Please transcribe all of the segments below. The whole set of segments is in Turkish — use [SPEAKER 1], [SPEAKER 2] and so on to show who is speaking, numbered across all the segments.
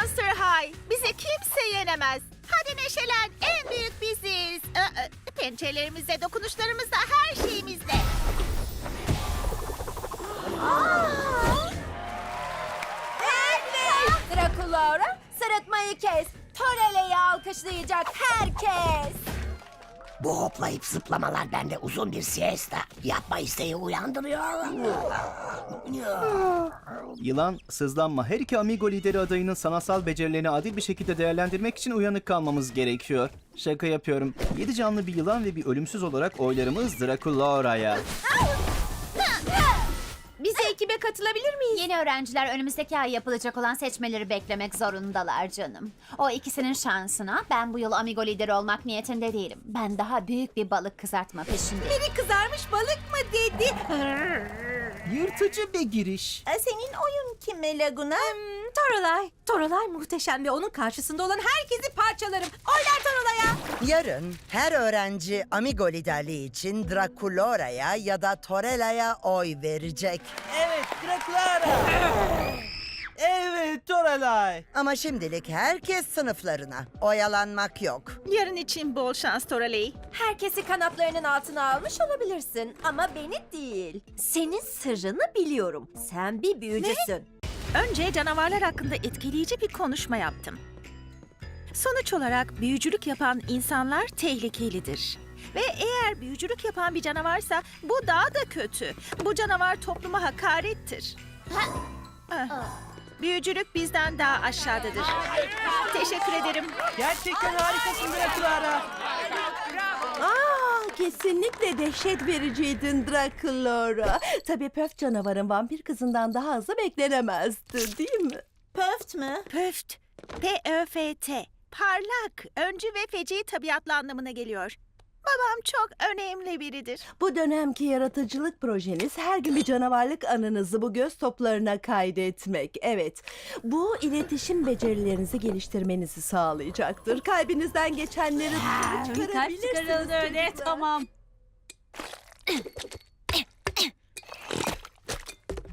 [SPEAKER 1] Monster High. Bizi kimse yenemez. Hadi neşelen. En büyük biziz. Ee, Pençelerimizde, dokunuşlarımızda, her şeyimizde.
[SPEAKER 2] Draculaura sırıtmayı kes. Torele'yi alkışlayacak herkes.
[SPEAKER 3] Bu hoplayıp zıplamalar bende uzun bir siesta yapma isteği uyandırıyor.
[SPEAKER 4] Yılan, sızlanma her iki Amigo lideri adayının sanatsal becerilerini adil bir şekilde değerlendirmek için uyanık kalmamız gerekiyor. Şaka yapıyorum. Yedi canlı bir yılan ve bir ölümsüz olarak oylarımız Draculaura'ya.
[SPEAKER 2] Biz de ekibe katılabilir miyiz?
[SPEAKER 5] Yeni öğrenciler önümüzdeki ay yapılacak olan seçmeleri beklemek zorundalar canım. O ikisinin şansına ben bu yıl Amigo lideri olmak niyetinde değilim. Ben daha büyük bir balık kızartma peşindeyim.
[SPEAKER 2] Biri kızarmış balık?
[SPEAKER 4] Yırtıcı bir giriş.
[SPEAKER 2] E, Senin oyun kime Laguna? Torolay. Torolay muhteşem ve onun karşısında olan herkesi parçalarım. Oylar Toralay'a.
[SPEAKER 6] Yarın her öğrenci Amigo liderliği için Draculora'ya ya da Torella'ya oy verecek.
[SPEAKER 7] Evet, Draculaura. Toralay.
[SPEAKER 6] Ama şimdilik herkes sınıflarına. Oyalanmak yok.
[SPEAKER 1] Yarın için bol şans Toraley.
[SPEAKER 2] Herkesi kanatlarının altına almış olabilirsin ama beni değil. Senin sırrını biliyorum. Sen bir büyücüsün.
[SPEAKER 1] Önce canavarlar hakkında etkileyici bir konuşma yaptım. Sonuç olarak büyücülük yapan insanlar tehlikelidir. Ve eğer büyücülük yapan bir canavarsa bu daha da kötü. Bu canavar topluma hakarettir. Ah, Büyücülük bizden daha aşağıdadır. Teşekkür ederim.
[SPEAKER 7] Gerçekten harikasın Draculaura.
[SPEAKER 8] Aa, kesinlikle dehşet vericiydin Draculaura. Tabii Pöf canavarın vampir kızından daha hızlı beklenemezdi değil mi?
[SPEAKER 2] Pöft mü?
[SPEAKER 1] Pöft. P-Ö-F-T. Parlak, öncü ve feci tabiatlı anlamına geliyor. Babam çok önemli biridir.
[SPEAKER 8] Bu dönemki yaratıcılık projeniz her gün bir canavarlık anınızı bu göz toplarına kaydetmek. Evet, bu iletişim becerilerinizi geliştirmenizi sağlayacaktır. Kalbinizden geçenleri dışarı çıkarabilirsiniz.
[SPEAKER 2] öyle tamam.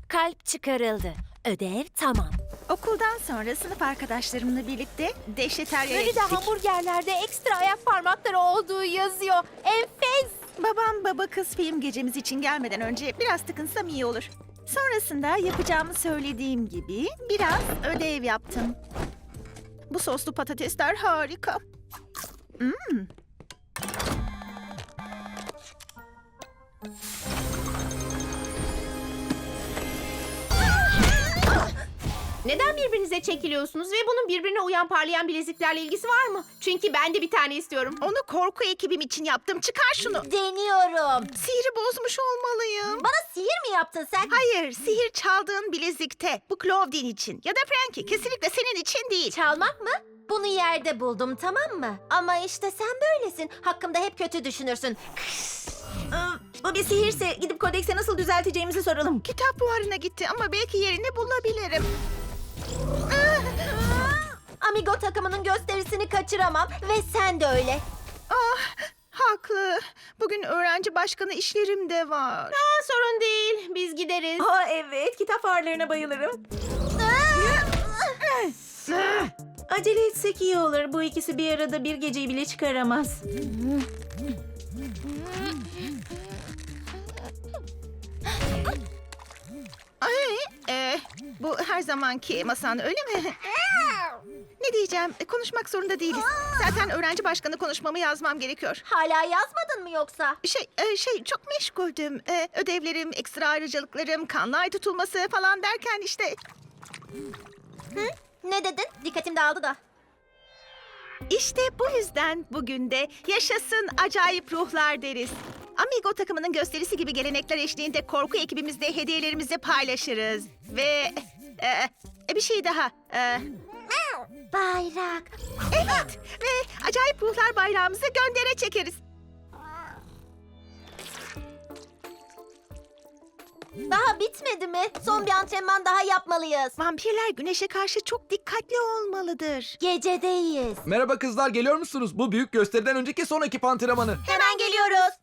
[SPEAKER 2] Kalp çıkarıldı. Ödev tamam.
[SPEAKER 1] Okuldan sonra sınıf arkadaşlarımla birlikte Deşeterya'ya gittik.
[SPEAKER 2] hamburgerlerde ekstra ayak parmakları olduğu yazıyor. Enfes.
[SPEAKER 1] Babam baba kız film gecemiz için gelmeden önce biraz tıkınsam iyi olur. Sonrasında yapacağımı söylediğim gibi biraz ödev yaptım. Bu soslu patatesler harika. Hmm.
[SPEAKER 9] Neden birbirinize çekiliyorsunuz ve bunun birbirine uyan parlayan bileziklerle ilgisi var mı? Çünkü ben de bir tane istiyorum.
[SPEAKER 1] Onu korku ekibim için yaptım. Çıkar şunu.
[SPEAKER 2] Deniyorum.
[SPEAKER 1] Sihri bozmuş olmalıyım.
[SPEAKER 2] Bana sihir mi yaptın sen?
[SPEAKER 1] Hayır, sihir çaldığın bilezikte. Bu Claudine için. Ya da Frankie. Kesinlikle senin için değil.
[SPEAKER 2] Çalmak mı? Bunu yerde buldum tamam mı? Ama işte sen böylesin. Hakkımda hep kötü düşünürsün.
[SPEAKER 9] Bu bir sihirse gidip kodekse nasıl düzelteceğimizi soralım.
[SPEAKER 1] Kitap buharına gitti ama belki yerini bulabilirim.
[SPEAKER 2] Amigo takımının gösterisini kaçıramam ve sen de öyle.
[SPEAKER 1] Ah, haklı. Bugün öğrenci başkanı işlerim de var.
[SPEAKER 9] Ha, sorun değil, biz gideriz. Aa, evet, kitap fuarlarına bayılırım. Acele etsek iyi olur. Bu ikisi bir arada bir geceyi bile çıkaramaz.
[SPEAKER 1] Ay, e, bu her zamanki masan öyle mi? ne diyeceğim? E, konuşmak zorunda değiliz. Zaten öğrenci başkanı konuşmamı yazmam gerekiyor.
[SPEAKER 2] Hala yazmadın mı yoksa?
[SPEAKER 1] Şey, e, şey çok meşguldüm. E, ödevlerim, ekstra ayrıcalıklarım, kanlı ay tutulması falan derken işte...
[SPEAKER 2] Ne dedin? Dikkatim dağıldı da.
[SPEAKER 1] İşte bu yüzden bugün de yaşasın acayip ruhlar deriz. Amigo takımının gösterisi gibi gelenekler eşliğinde korku ekibimizde hediyelerimizi paylaşırız. Ve e, e, bir şey daha. E,
[SPEAKER 2] Bayrak.
[SPEAKER 1] evet ve acayip ruhlar bayrağımızı göndere çekeriz.
[SPEAKER 2] Daha bitmedi mi? Son bir antrenman daha yapmalıyız.
[SPEAKER 1] Vampirler güneşe karşı çok dikkatli olmalıdır.
[SPEAKER 2] Gecedeyiz.
[SPEAKER 10] Merhaba kızlar geliyor musunuz? Bu büyük gösteriden önceki son ekip antrenmanı.
[SPEAKER 2] Hemen geliyoruz.